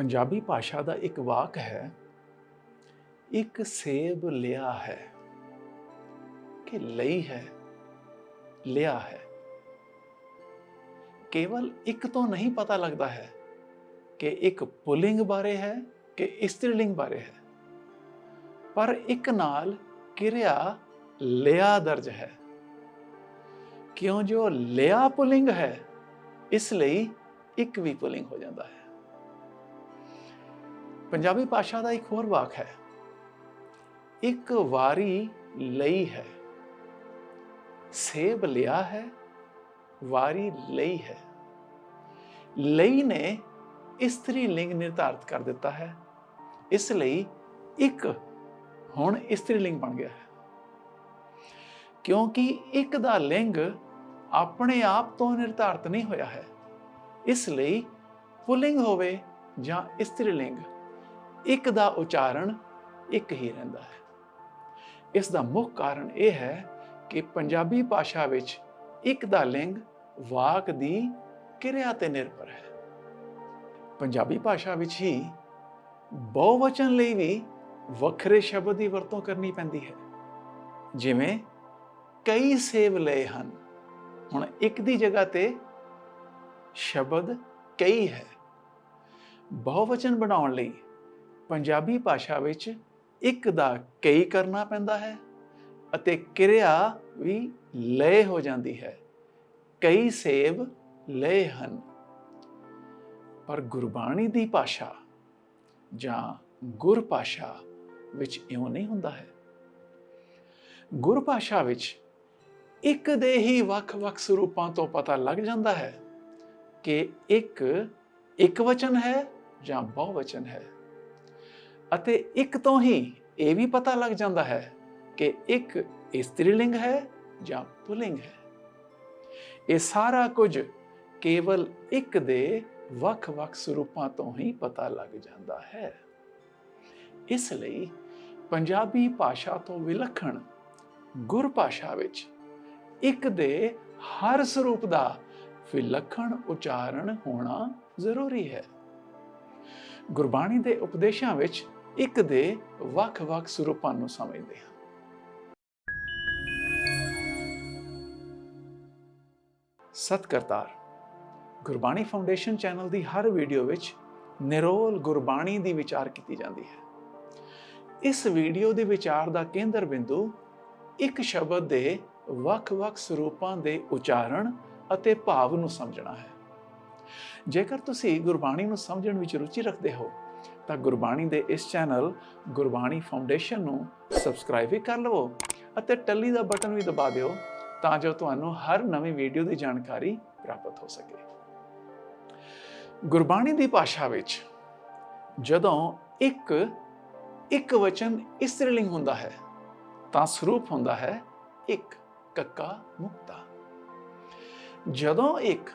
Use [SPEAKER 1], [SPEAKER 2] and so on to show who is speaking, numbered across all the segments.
[SPEAKER 1] ਪੰਜਾਬੀ ਭਾਸ਼ਾ ਦਾ ਇੱਕ ਵਾਕ ਹੈ, ਇੱਕ ਸੇਬ ਲਿਆ ਹੈ, ਕਿ ਲਈ ਹੈ, ਲਿਆ ਹੈ। ਕੇਵਲ ਇੱਕ ਤੋਂ ਨਹੀਂ ਪਤਾ ਲੱਗਦਾ ਹੈ ਕਿ ਇੱਕ ਪੁਲਿੰਗ ਬਾਰੇ ਹੈ, ਕਿ ਇਸਤਰੀਲਿੰਗ ਬਾਰੇ ਹੈ। ਪਰ ਇੱਕ ਨਾਲ ਕਿਰਿਆ ਲਿਆ ਦਰਜ ਹੈ। ਕਿਉਂ ਜੋ ਲਿਆ ਪੁਲਿੰਗ ਹੈ, ਇਸ ਲਈ ਇੱਕ ਵੀ ਪੁਲਿੰਗ ਹੋ ਜਾਂਦਾ ਹੈ। ਪੰਜਾਬੀ ਭਾਸ਼ਾ ਦਾ ਇੱਕ ਹੋਰ ਵਾਕ ਹੈ। ਇੱਕ ਵਾਰੀ ਲਈ ਹੈ। ਸੇਬ ਲਿਆ ਹੈ, ਵਾਰੀ ਲਈ ਹੈ। ਲਈ ਨੇ ਇਸਤਰੀ ਲਿੰਗ ਨਿਰਧਾਰਤ ਕਰ ਦਿੱਤਾ ਹੈ। ਇਸ ਲਈ ਇੱਕ ਹੁਣ ਇਸਤਰੀ ਲਿੰਗ ਬਣ ਗਿਆ ਹੈ। ਕਿਉਂਕਿ ਇੱਕ ਦਾ ਲਿੰਗ ਆਪਣੇ ਆਪ ਤੋਂ ਨਿਰਧਾਰਤ ਨਹੀਂ ਹੋਇਆ ਹੈ। ਇਸ ਲਈ ਪੁਲਿੰਗ ਹੋਵੇ ਜਾਂ ਇਸਤਰੀ ਲਿੰਗ। ਇੱਕ ਦਾ ਉਚਾਰਨ ਇੱਕ ਹੀ ਰਹਿੰਦਾ ਹੈ। ਇਸ ਦਾ ਮੁੱਖ ਕਾਰਨ ਇਹ ਹੈ ਕਿ ਪੰਜਾਬੀ ਭਾਸ਼ਾ ਵਿੱਚ ਇੱਕ ਦਾ ਲਿੰਗ ਵਾਕ ਦੀ ਕਿਰਿਆ ਤੇ ਨਿਰਭਰ ਹੈ। ਪੰਜਾਬੀ ਭਾਸ਼ਾ ਵਿੱਚ ਹੀ ਬਹੁਵਚਨ ਲਈ ਵੀ ਵੱਖਰੇ ਸ਼ਬਦ ਦੀ ਵਰਤੋਂ ਕਰਨੀ ਪੈਂਦੀ ਹੈ। ਜਿਵੇਂ ਕਈ ਸੇਵ ਲਏ ਹਨ। ਹੁਣ ਇੱਕ ਦੀ ਜਗ੍ਹਾ ਤੇ ਸ਼ਬਦ ਕਈ ਹੈ। ਬਹੁਵਚਨ ਬਣਾਉਣ ਲਈ ਪੰਜਾਬੀ ਭਾਸ਼ਾ ਵਿੱਚ ਇੱਕ ਦਾ ਕਈ ਕਰਨਾ ਪੈਂਦਾ ਹੈ ਅਤੇ ਕਿਰਿਆ ਵੀ ਲਏ ਹੋ ਜਾਂਦੀ ਹੈ। ਕਈ ਸੇਬ ਲਏ ਹਨ। ਪਰ ਗੁਰਬਾਣੀ ਦੀ ਭਾਸ਼ਾ ਜਾਂ ਗੁਰ ਭਾਸ਼ਾ ਵਿੱਚ ਇਉਂ ਨਹੀਂ ਹੁੰਦਾ ਹੈ। ਗੁਰ ਭਾਸ਼ਾ ਵਿੱਚ ਇੱਕ ਦੇ ਹੀ ਵੱਖ-ਵੱਖ ਸਰੂਪਾਂ ਤੋਂ ਪਤਾ ਲੱਗ ਜਾਂਦਾ ਹੈ ਕਿ ਇੱਕ ਇੱਕ ਵਚਨ ਹੈ ਜਾਂ ਬਹੁਵਚਨ ਹੈ। ਅਤੇ ਇੱਕ ਤੋਂ ਹੀ ਇਹ ਵੀ ਪਤਾ ਲੱਗ ਜਾਂਦਾ ਹੈ ਕਿ ਇੱਕ ਇਸਤਰੀਲਿੰਗ ਹੈ ਜਾਂ ਪੁਲਿੰਗ ਹੈ। ਇਹ ਸਾਰਾ ਕੁਝ ਕੇਵਲ ਇੱਕ ਦੇ ਵੱਖ-ਵੱਖ ਸਰੂਪਾਂ ਤੋਂ ਹੀ ਪਤਾ ਲੱਗ ਜਾਂਦਾ ਹੈ। ਇਸ ਲਈ ਪੰਜਾਬੀ ਭਾਸ਼ਾ ਤੋਂ ਵਿਲੱਖਣ ਗੁਰ ਭਾਸ਼ਾ ਵਿੱਚ ਇੱਕ ਦੇ ਹਰ ਸਰੂਪ ਦਾ ਵਿਲੱਖਣ ਉਚਾਰਨ ਹੋਣਾ ਜ਼ਰੂਰੀ ਹੈ। ਗੁਰਬਾਣੀ ਦੇ ਉਪਦੇਸ਼ਾਂ ਵਿੱਚ ਇੱਕ ਦੇ ਵੱਖ-ਵੱਖ ਸਰੂਪਾਂ ਨੂੰ ਸਮਝਦੇ ਹਾਂ। ਸਤਿਕਰਤਾਰ, ਗੁਰਬਾਣੀ ਫਾਊਂਡੇਸ਼ਨ ਚੈਨਲ ਦੀ ਹਰ ਵੀਡੀਓ ਵਿੱਚ ਨਿਰੋਲ ਗੁਰਬਾਣੀ ਦੀ ਵਿਚਾਰ ਕੀਤੀ ਜਾਂਦੀ ਹੈ। ਇਸ ਵੀਡੀਓ ਦੇ ਵਿਚਾਰ ਦਾ ਕੇਂਦਰ ਬਿੰਦੂ ਇੱਕ ਸ਼ਬਦ ਦੇ ਵੱਖ-ਵੱਖ ਸਰੂਪਾਂ ਦੇ ਉਚਾਰਨ ਅਤੇ ਭਾਵ ਨੂੰ ਸਮਝਣਾ ਹੈ। ਜੇਕਰ ਤੁਸੀਂ ਗੁਰਬਾਣੀ ਨੂੰ ਸਮਝਣ ਵਿੱਚ ਰੁਚੀ ਰੱਖਦੇ ਹੋ ਤਾਂ ਗੁਰਬਾਣੀ ਦੇ ਇਸ ਚੈਨਲ ਗੁਰਬਾਣੀ ਫਾਊਂਡੇਸ਼ਨ ਨੂੰ ਸਬਸਕ੍ਰਾਈਬ ਵੀ ਕਰ ਲਵੋ ਅਤੇ ਟੱਲੀ ਦਾ ਬਟਨ ਵੀ ਦਬਾ ਦਿਓ ਤਾਂ ਜੋ ਤੁਹਾਨੂੰ ਹਰ ਨਵੀਂ ਵੀਡੀਓ ਦੀ ਜਾਣਕਾਰੀ ਪ੍ਰਾਪਤ ਹੋ ਸਕੇ। ਗੁਰਬਾਣੀ ਦੀ ਭਾਸ਼ਾ ਵਿੱਚ ਜਦੋਂ ਇੱਕ ਇੱਕ ਵਚਨ ਇਸਤਰੀਲਿੰਗ ਹੁੰਦਾ ਹੈ, ਤਾਂ ਸਰੂਪ ਹੁੰਦਾ ਹੈ ਇੱਕ, ਕੱਕਾ ਮੁਕਤਾ। ਜਦੋਂ ਇੱਕ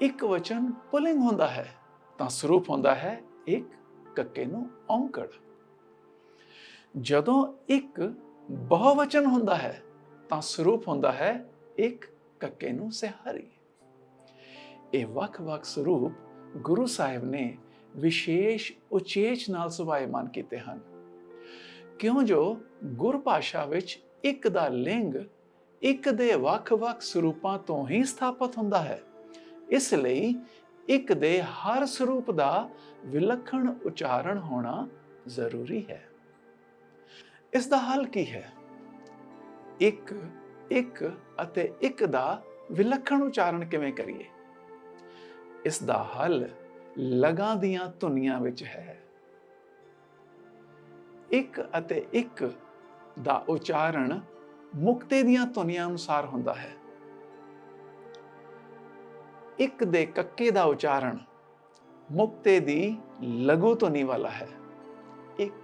[SPEAKER 1] ਇੱਕ ਵਚਨ ਪੁਲਿੰਗ ਹੁੰਦਾ ਹੈ, ਤਾਂ ਸਰੂਪ ਹੁੰਦਾ ਹੈ ਇੱਕ ਕੱਕੇ ਨੂੰ ਔਂਕੜ ਜਦੋਂ ਇੱਕ ਬਹੁਵਚਨ ਹੁੰਦਾ ਹੈ, ਤਾਂ ਸਰੂਪ ਹੁੰਦਾ ਹੈ ਇੱਕ ਕੱਕੇ ਨੂੰ ਸਿਹਾਰੀ। ਇਹ ਵੱਖ-ਵੱਖ ਸਰੂਪ ਗੁਰੂ ਸਾਹਿਬ ਨੇ ਵਿਸ਼ੇਸ਼ ਉਚੇਚ ਨਾਲ ਸੁਭਾਇਮਾਨ ਕੀਤੇ ਹਨ। ਕਿਉਂ ਜੋ ਗੁਰ ਭਾਸ਼ਾ ਵਿੱਚ ਇੱਕ ਦਾ ਲਿੰਗ ਇੱਕ ਦੇ ਵੱਖ-ਵੱਖ ਸਰੂਪਾਂ ਤੋਂ ਹੀ ਸਥਾਪਿਤ ਹੁੰਦਾ ਹੈ, ਇਸ ਲਈ ਇੱਕ ਦੇ ਹਰ ਸਰੂਪ ਦਾ ਵਿਲੱਖਣ ਉਚਾਰਨ ਹੋਣਾ ਜ਼ਰੂਰੀ ਹੈ। ਇਸ ਦਾ ਹੱਲ ਕੀ ਹੈ? ਇੱਕ ਇੱਕ ਅਤੇ ਇੱਕ ਦਾ ਵਿਲੱਖਣ ਉਚਾਰਨ ਕਿਵੇਂ ਕਰੀਏ? ਇਸ ਦਾ ਹੱਲ ਲਗਾਂ ਦੀਆਂ ਧੁਨੀਆਂ ਵਿੱਚ ਹੈ। ਇੱਕ ਅਤੇ ਇੱਕ ਦਾ ਉਚਾਰਨ ਮੁਕਤੇ ਦੀਆਂ ਧੁਨੀਆਂ ਅਨੁਸਾਰ ਹੁੰਦਾ ਹੈ। ਇੱਕ ਦੇ ਕੱਕੇ ਦਾ ਉਚਾਰਨ ਮੁਕਤੇ ਦੀ ਲਘੂ ਧੁਨੀ ਵਾਲਾ ਹੈ। ਇੱਕ।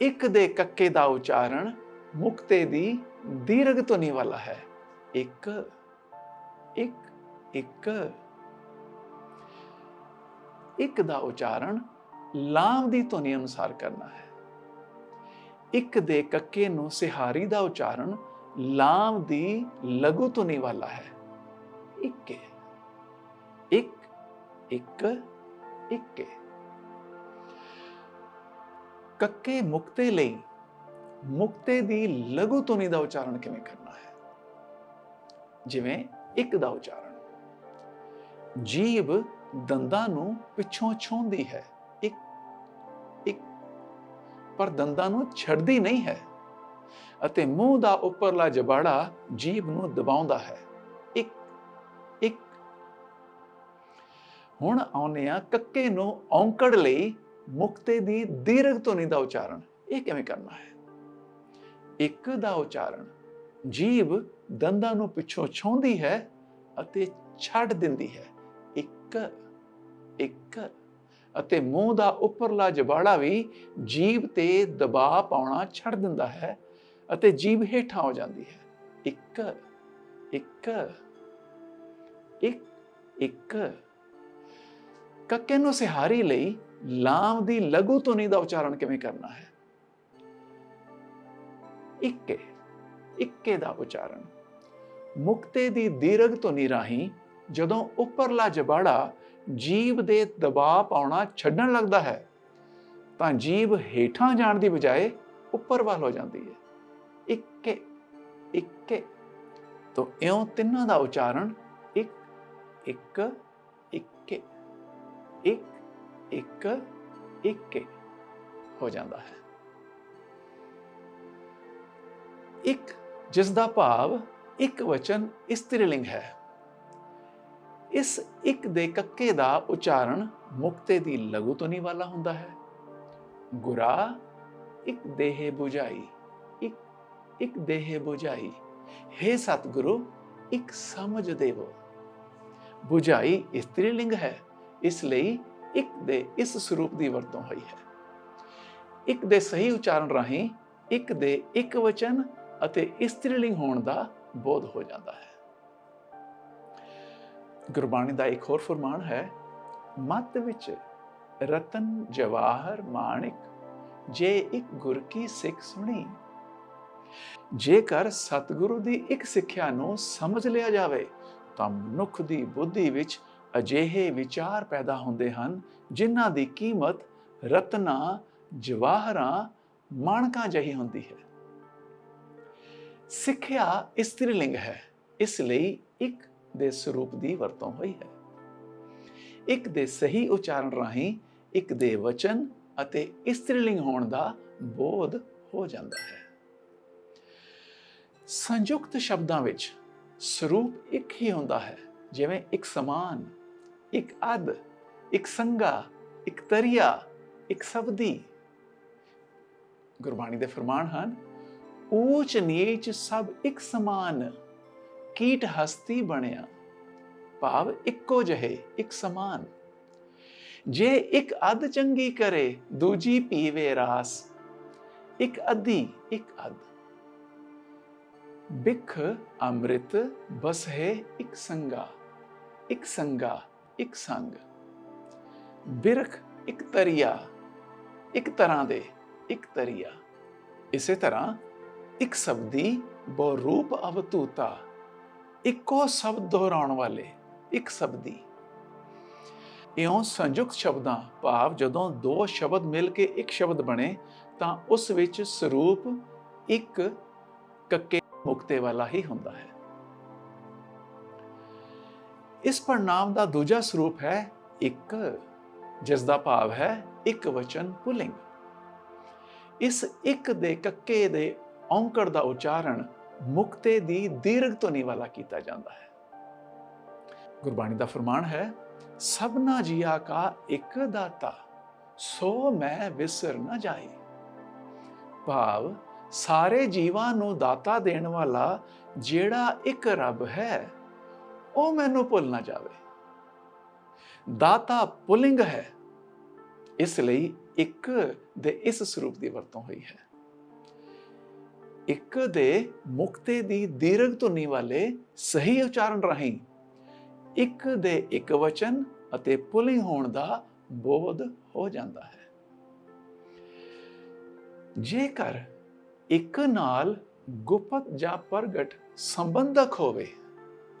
[SPEAKER 1] ਇੱਕ ਦੇ ਕੱਕੇ ਦਾ ਉਚਾਰਨ ਮੁਕਤੇ ਦੀ ਦੀਰਘ ਧੁਨੀ ਵਾਲਾ ਹੈ। ਇੱਕ। ਇੱਕ। ਇੱਕ। ਇੱਕ ਦਾ ਉਚਾਰਨ ਲਾਮ ਦੀ ਧੁਨੀ ਅਨੁਸਾਰ ਕਰਨਾ ਹੈ। ਇੱਕ ਦੇ ਕੱਕੇ ਨੂੰ ਸਿਹਾਰੀ ਦਾ ਉਚਾਰਨ ਲਾਮ ਦੀ ਲਘੂ ਧੁਨੀ ਵਾਲਾ ਹੈ। ਇੱਕ ਇੱਕ ਇੱਕ ਇੱਕ ਏ ਕੱਕੇ ਮੁਕਤੇ ਲਈ ਮੁਕਤੇ ਦੀ ਲਘੂ ਧੁਨੀ ਦਾ ਉਚਾਰਨ ਕਿਵੇਂ ਕਰਨਾ ਹੈ? ਜਿਵੇਂ ਇੱਕ ਦਾ ਉਚਾਰਨ। ਜੀਭ ਦੰਦਾਂ ਨੂੰ ਪਿੱਛੋਂ ਛੋਂਦੀ ਹੈ। ਇੱਕ ਇੱਕ। ਪਰ ਦੰਦਾਂ ਨੂੰ ਛੱਡਦੀ ਨਹੀਂ ਹੈ। ਅਤੇ ਮੂੰਹ ਦਾ ਉੱਪਰਲਾ ਜਬਾੜਾ ਜੀਭ ਨੂੰ ਦਬਾਉਂਦਾ ਹੈ। ਹੁਣ ਆਉਨੇ ਆ ਕੱਕੇ ਨੂੰ ਔਂਕੜ ਲਈ ਮੁਕਤੇ ਦੀ ਦੀਰਘ ਧੁਨੀ ਦਾ ਉਚਾਰਨ। ਇਹ ਕਿਵੇਂ ਕਰਨਾ ਹੈ? ਇੱਕ ਦਾ ਉਚਾਰਨ ਜੀਭ ਦੰਦਾਂ ਨੂੰ ਪਿੱਛੋਂ ਛੋਂਦੀ ਹੈ ਅਤੇ ਛੱਡ ਦਿੰਦੀ ਹੈ। ਇੱਕ ਇੱਕ ਅਤੇ ਮੂੰਹ ਦਾ ਉੱਪਰਲਾ ਜਬਾੜਾ ਵੀ ਜੀਵ ਤੇ ਦਬਾਅ ਪਾਉਣਾ ਛੱਡ ਦਿੰਦਾ ਹੈ ਅਤੇ ਜੀਭ ਹੇਠਾਂ ਹੋ ਜਾਂਦੀ ਹੈ। ਇੱਕ ਇੱਕ ਇੱਕ ਇੱਕ ਕੱਕੇ ਨੂੰ ਸਿਹਾਰੀ ਲਈ ਲਾਮ ਦੀ ਲਘੂ ਧੁਨੀ ਦਾ ਉਚਾਰਨ ਕਿਵੇਂ ਕਰਨਾ ਹੈ? ਇੱਕੇ ਇੱਕੇ ਦਾ ਉਚਾਰਨ। ਮੁਕਤੇ ਦੀ ਦੀਰਘ ਧੁਨੀ ਰਾਹੀਂ ਜਦੋਂ ਉੱਪਰਲਾ ਜਬਾੜਾ ਜੀਭ ਦੇ ਦਬਾਅ ਪਾਉਣਾ ਛੱਡਣ ਲੱਗਦਾ ਹੈ, ਤਾਂ ਜੀਵ ਹੇਠਾਂ ਜਾਣ ਦੀ ਬਜਾਏ ਉੱਪਰ ਵੱਲ ਹੋ ਜਾਂਦੀ ਹੈ। ਇੱਕੇ ਇੱਕੇ। ਤੋਂ ਇਉਂ ਤਿੰਨਾਂ ਦਾ ਉਚਾਰਨ ਇੱਕ ਇੱਕ, ਇੱਕੇ। 1 1 1 ਹੋ ਜਾਂਦਾ ਹੈ। ਇੱਕ ਜਿਸ ਦਾ ਭਾਵ ਇੱਕ ਵਚਨ ਇਸਤਰੀਲਿੰਗ ਹੈ। ਇਸ ਇੱਕ ਦੇ ਕੱਕੇ ਦਾ ਉਚਾਰਨ ਮੁਕਤੇ ਦੀ ਲਘੂ ਧੁਨੀ ਵਾਲਾ ਹੁੰਦਾ ਹੈ। ਗੁਰਾ, ਇੱਕ ਦੇਹ ਬੁਝਾਈ, ਇੱਕ ਇੱਕ ਦੇਹ 부ਝਾਈ हे ਸਤਿਗੁਰੂ, ਇੱਕ ਸਮਝ ਦੇਵੋ। 부ਝਾਈ ਇਸਤਰੀਲਿੰਗ ਹੈ। ਇਸ ਲਈ ਇੱਕ ਦੇ ਇਸ ਸਰੂਪ ਦੀ ਵਰਤੋਂ ਹੋਈ ਹੈ। ਇੱਕ ਦੇ ਸਹੀ ਉਚਾਰਨ ਰਾਹੀਂ ਇੱਕ ਦੇ ਇੱਕ ਵਚਨ ਅਤੇ ਇਸਤਰੀਲਿੰਗ ਹੋਣ ਦਾ ਬੋਧ ਹੋ ਜਾਂਦਾ ਹੈ। ਗੁਰਬਾਣੀ ਦਾ ਇੱਕ ਹੋਰ ਫਰਮਾਨ ਹੈ, ਮਤ ਵਿੱਚ ਰਤਨ ਜਵਾਹਰ ਮਾਣਿਕ, ਜੇ ਇੱਕ ਗੁਰ ਕੀ ਸਿੱਖ ਸੁਣੀ। ਜੇਕਰ ਸਤਿਗੁਰੂ ਦੀ ਇੱਕ ਸਿੱਖਿਆ ਨੂੰ ਸਮਝ ਲਿਆ ਜਾਵੇ, ਤਾਂ ਮਨੁੱਖ ਦੀ ਬੁੱਧੀ ਵਿੱਚ ਅਜਿਹੇ ਵਿਚਾਰ ਪੈਦਾ ਹੁੰਦੇ ਹਨ ਜਿਨ੍ਹਾਂ ਦੀ ਕੀਮਤ ਰਤਨਾ, ਜਵਾਹਰਾਂ, ਮਾਣਕਾਂ ਜਿਹੀ ਹੁੰਦੀ ਹੈ। ਸਿੱਖਿਆ ਇਸਤਰੀਲਿੰਗ ਹੈ, ਇਸ ਲਈ ਇੱਕ ਦੇ ਸਰੂਪ ਦੀ ਵਰਤੋਂ ਹੋਈ ਹੈ। ਇੱਕ ਦੇ ਸਹੀ ਉਚਾਰਨ ਰਾਹੀਂ ਇੱਕ ਦੇ ਵਚਨ ਅਤੇ ਇਸਤਰੀਲਿੰਗ ਹੋਣ ਦਾ ਬੋਧ ਹੋ ਜਾਂਦਾ ਹੈ। ਸੰਯੁਕਤ ਸ਼ਬਦਾਂ ਵਿੱਚ ਸਰੂਪ ਇੱਕ ਹੀ ਹੁੰਦਾ ਹੈ, ਜਿਵੇਂ ਇੱਕ ਸਮਾਨ ਇੱਕ ਅਦ ਇੱਕ ਸੰਗਾ ਇੱਕ ਤਰੀਆ, ਇੱਕ ਸ਼ਬਦੀ। ਗੁਰਬਾਣੀ ਦੇ ਫਰਮਾਨ ਹਨ, ਊਚ ਨੀਚ ਸਭ ਇੱਕ ਸਮਾਨ, ਕੀਟ ਹਸਤੀ ਬਣਿਆ, ਭਾਵ ਇੱਕੋ ਜਿਹੇ, ਇੱਕ ਸਮਾਨ। ਜੇ ਇੱਕ ਅੱਧ ਚੰਗੀ ਕਰੇ, ਦੂਜੀ ਪੀਵੇ ਰਾਸ, ਇੱਕ ਅਧੀ, ਇੱਕ ਅੱਧ। ਬਿਖ ਅੰਮ੍ਰਿਤ ਬਸ ਹੈ ਇੱਕ ਸੰਗਾ ਇੱਕ ਸੰਗਾ ਇੱਕ ਸੰਗ, ਬਿਰਖ ਇੱਕ ਤਰੀਆ, ਇੱਕ ਤਰ੍ਹਾਂ ਦੇ ਇੱਕ ਤਰੀਆ। ਇਸੇ ਤਰ੍ਹਾਂ ਇੱਕ ਸ਼ਬਦੀ ਬਹੁ ਰੂਪ ਅਵਤੂਤਾ ਇੱਕੋ ਸ਼ਬਦ ਦੁਹਰਾਉਣ ਵਾਲੇ ਇੱਕ ਸ਼ਬਦੀ। ਇਉਂ ਸੰਯੁਕਤ ਸ਼ਬਦਾਂ ਭਾਵ ਜਦੋਂ ਦੋ ਸ਼ਬਦ ਮਿਲ ਕੇ ਇੱਕ ਸ਼ਬਦ ਬਣੇ, ਤਾਂ ਉਸ ਵਿੱਚ ਸਰੂਪ ਇੱਕ ਕੱਕੇ ਮੁਕਤੇ ਵਾਲਾ ਹੀ ਹੁੰਦਾ ਹੈ। ਇਸ ਪੜਨਾਮ ਦਾ ਦੂਜਾ ਸਰੂਪ ਹੈ ਇੱਕ, ਜਿਸ ਦਾ ਭਾਵ ਹੈ ਇੱਕ ਵਚਨ ਪੁਲਿੰਗ। ਇਸ ਇੱਕ ਦੇ ਕੱਕੇ ਦੇ ਔਂਕੜ ਦਾ ਉਚਾਰਨ ਮੁਕਤੇ ਦੀ ਦੀਰਘ ਧੁਨੀ ਵਾਲਾ ਕੀਤਾ ਜਾਂਦਾ ਹੈ। ਗੁਰਬਾਣੀ ਦਾ ਫਰਮਾਨ ਹੈ, ਸਭਨਾ ਜੀਆ ਕਾ ਇੱਕ ਦਾਤਾ, ਸੋ ਮੈਂ ਵਿਸਰ ਨਾ ਜਾਈ ਭਾਵ, ਸਾਰੇ ਜੀਵਾਂ ਨੂੰ ਦਾਤਾ ਦੇਣ ਵਾਲਾ ਜਿਹੜਾ ਇੱਕ ਰੱਬ ਹੈ ਉਹ ਮੈਨੂੰ ਭੁੱਲ ਨਾ ਜਾਵੇ। ਦਾਤਾ ਪੁਲਿੰਗ ਹੈ। ਇਸ ਲਈ ਇੱਕ ਦੇ ਇਸ ਸਰੂਪ ਦੀ ਵਰਤੋਂ ਹੋਈ ਹੈ। ਇੱਕ ਦੇ ਮੁਕਤੇ ਦੀ ਦੀਰਘ ਧੁਨੀ ਵਾਲੇ ਸਹੀ ਉਚਾਰਨ ਰਾਹੀਂ ਇੱਕ ਦੇ ਇੱਕ ਵਚਨ ਅਤੇ ਪੁਲਿੰਗ ਹੋਣ ਦਾ ਬੋਧ ਹੋ ਜਾਂਦਾ ਹੈ। ਜੇਕਰ ਇੱਕ ਨਾਲ ਗੁਪਤ ਜਾਂ ਪ੍ਰਗਟ ਸੰਬੰਧਕ ਹੋਵੇ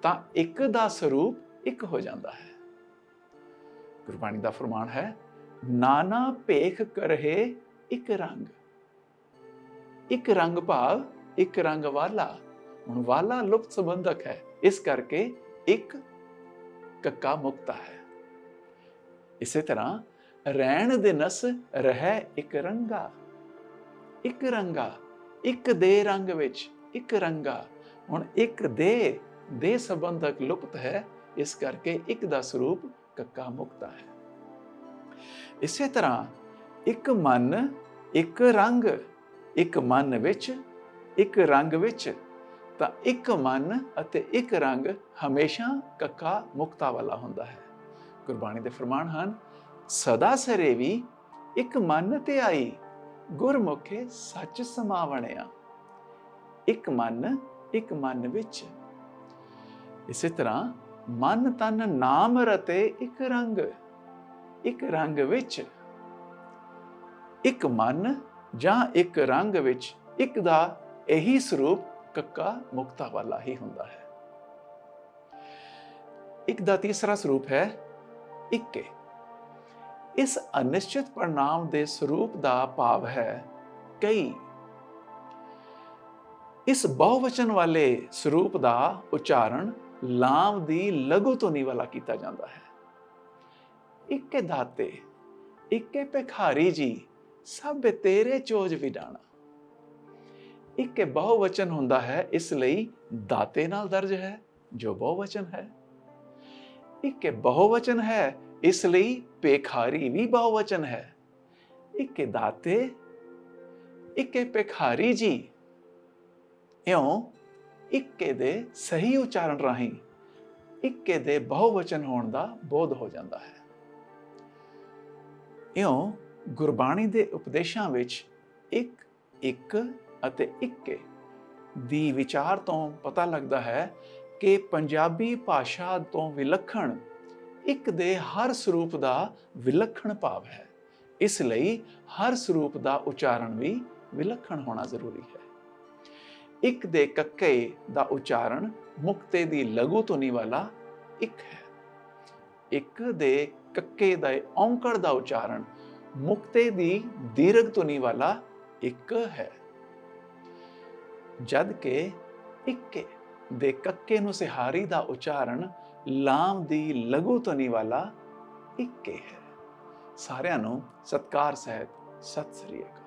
[SPEAKER 1] ਤਾਂ ਇੱਕ ਦਾ ਸਰੂਪ ਇੱਕ ਹੋ ਜਾਂਦਾ ਹੈ। ਗੁਰਬਾਣੀ ਦਾ ਫਰਮਾਨ ਹੈ, ਨਾਨਾ ਭੇਖ ਕਰਹਿ ਇੱਕ ਰੰਗ। ਇੱਕ ਰੰਗ ਭਾਵ, ਇੱਕ ਰੰਗ ਵਾਲਾ। ਹੁਣ ਵਾਲਾ ਲੁਪਤ ਸੰਬੰਧਕ ਹੈ, ਇਸ ਕਰਕੇ ਇੱਕ ਕੱਕਾ ਮੁਕਤਾ ਹੈ। ਇਸੇ ਤਰ੍ਹਾਂ ਰਹਿਣ ਦੇ ਨਸ ਰਹਿ ਇੱਕ ਰੰਗਾ। ਇੱਕ ਰੰਗਾ, ਇੱਕ ਦੇ ਰੰਗ ਵਿੱਚ ਇੱਕ ਰੰਗਾ। ਹੁਣ ਇੱਕ ਦੇ ਦੇ ਸੰਬੰਧਕ ਲੁਪਤ ਹੈ, ਇਸ ਕਰਕੇ ਇੱਕ ਦਾ ਸਰੂਪ ਕੱਕਾ ਮੁਕਤਾ ਹੈ। ਇਸੇ ਤਰ੍ਹਾਂ ਇੱਕ ਮਨ, ਇੱਕ ਰੰਗ, ਇੱਕ ਮਨ ਵਿੱਚ, ਇੱਕ ਰੰਗ ਵਿੱਚ, ਤਾਂ ਇੱਕ ਮਨ ਅਤੇ ਇੱਕ ਰੰਗ ਹਮੇਸ਼ਾ ਕੱਕਾ ਮੁਕਤਾ ਵਾਲਾ ਹੁੰਦਾ ਹੈ। ਗੁਰਬਾਣੀ ਦੇ ਫਰਮਾਨ ਹਨ, ਸਦਾ ਸਰੇਵੀ ਇੱਕ ਮਨ ਤੇ ਆਈ, ਗੁਰਮੁਖੇ ਸੱਚ ਸਮਾਵਣਿਆ। ਇੱਕ ਮਨ ਇੱਕ ਮਨ ਵਿੱਚ ਇਸੇ ਤਰ੍ਹਾਂ ਮਨ, ਤਨ, ਨਾਮ ਰਤੇ ਇੱਕ ਰੰਗ ਇੱਕ ਰੰਗ ਵਿੱਚ ਇੱਕ ਮਨ ਜਾਂ ਇੱਕ ਰੰਗ ਵਿੱਚ ਇੱਕ ਦਾ ਇਹੀ ਸਰੂਪ ਕੱਕਾ ਮੁਕਤਾ ਵਾਲਾ ਹੀ ਹੁੰਦਾ ਹੈ। ਇੱਕ ਦਾ ਤੀਸਰਾ ਸਰੂਪ ਹੈ ਇੱਕੇ। ਇਸ ਅਨਿਸ਼ਚਿਤ ਪਰਿਣਾਮ ਦੇ ਸਰੂਪ ਦਾ ਭਾਵ ਹੈ ਕਈ। ਇਸ ਬਹੁਵਚਨ ਵਾਲੇ ਸਰੂਪ ਦਾ ਉਚਾਰਨ ਲਾਮ ਦੀ ਲਘੂ ਧੁਨੀ ਵਾਲਾ ਕੀਤਾ ਜਾਂਦਾ ਹੈ। ਇੱਕੇ ਦਾਤੇ, ਇੱਕੇ ਭਿਖਾਰੀ ਜੀ, ਸਭ ਤੇਰੇ ਚੋਜ ਵਿਡਾਣਾ। ਇੱਕੇ ਬਹੁਵਚਨ ਹੁੰਦਾ ਹੈ, ਇਸ ਲਈ ਦਾਤੇ ਨਾਲ ਦਰਜ ਹੈ, ਜੋ ਬਹੁਵਚਨ ਹੈ। ਇੱਕੇ ਬਹੁਵਚਨ ਹੈ, ਇਸ ਲਈ ਭਿਖਾਰੀ ਵੀ ਬਹੁਵਚਨ ਹੈ। ਇੱਕੇ ਦਾਤੇ, ਇੱਕੇ ਭਿਖਾਰੀ ਜੀ, ਇਉਂ ਇੱਕੇ ਦੇ ਸਹੀ ਉਚਾਰਨ ਰਾਹੀਂ ਇੱਕੇ ਦੇ ਬਹੁਵਚਨ ਹੋਣ ਦਾ ਬੋਧ ਹੋ ਜਾਂਦਾ ਹੈ। ਇਉਂ ਗੁਰਬਾਣੀ ਦੇ ਉਪਦੇਸ਼ਾਂ ਵਿੱਚ ਇੱਕ ਇੱਕ ਅਤੇ ਇੱਕੇ ਦੀ ਵਿਚਾਰ ਤੋਂ ਪਤਾ ਲੱਗਦਾ ਹੈ ਕਿ ਪੰਜਾਬੀ ਭਾਸ਼ਾ ਤੋਂ ਵਿਲੱਖਣ ਇੱਕ ਦੇ ਹਰ ਸਰੂਪ ਦਾ ਵਿਲੱਖਣ ਭਾਵ ਹੈ। ਇਸ ਲਈ ਹਰ ਸਰੂਪ ਦਾ ਉਚਾਰਨ ਵੀ ਵਿਲੱਖਣ ਹੋਣਾ ਜ਼ਰੂਰੀ ਹੈ। ਇੱਕ ਦੇ ਕੱਕੇ ਦਾ ਉਚਾਰਨ ਮੁਕਤੇ ਦੀ ਲਘੂ ਧੁਨੀ ਵਾਲਾ ਇੱਕ ਹੈ। ਇੱਕ ਦੇ ਕੱਕੇ ਦਾ ਔਂਕੜ ਦਾ ਉਚਾਰਨ ਮੁਕਤੇ ਦੀ ਦੀਰਘ ਧੁਨੀ ਵਾਲਾ ਇੱਕ ਹੈ। ਜਦ ਕਿ ਇੱਕੇ ਦੇ ਕੱਕੇ ਨੂੰ ਸਿਹਾਰੀ ਦਾ ਉਚਾਰਨ ਲਾਮ ਦੀ ਲਘੂ ਧੁਨੀ ਵਾਲਾ ਇੱਕੇ ਹੈ। ਸਾਰਿਆਂ ਨੂੰ ਸਤਕਾਰ ਸਹਿਤ ਸਤਿ ਸ੍ਰੀ ਅਕਾਲ।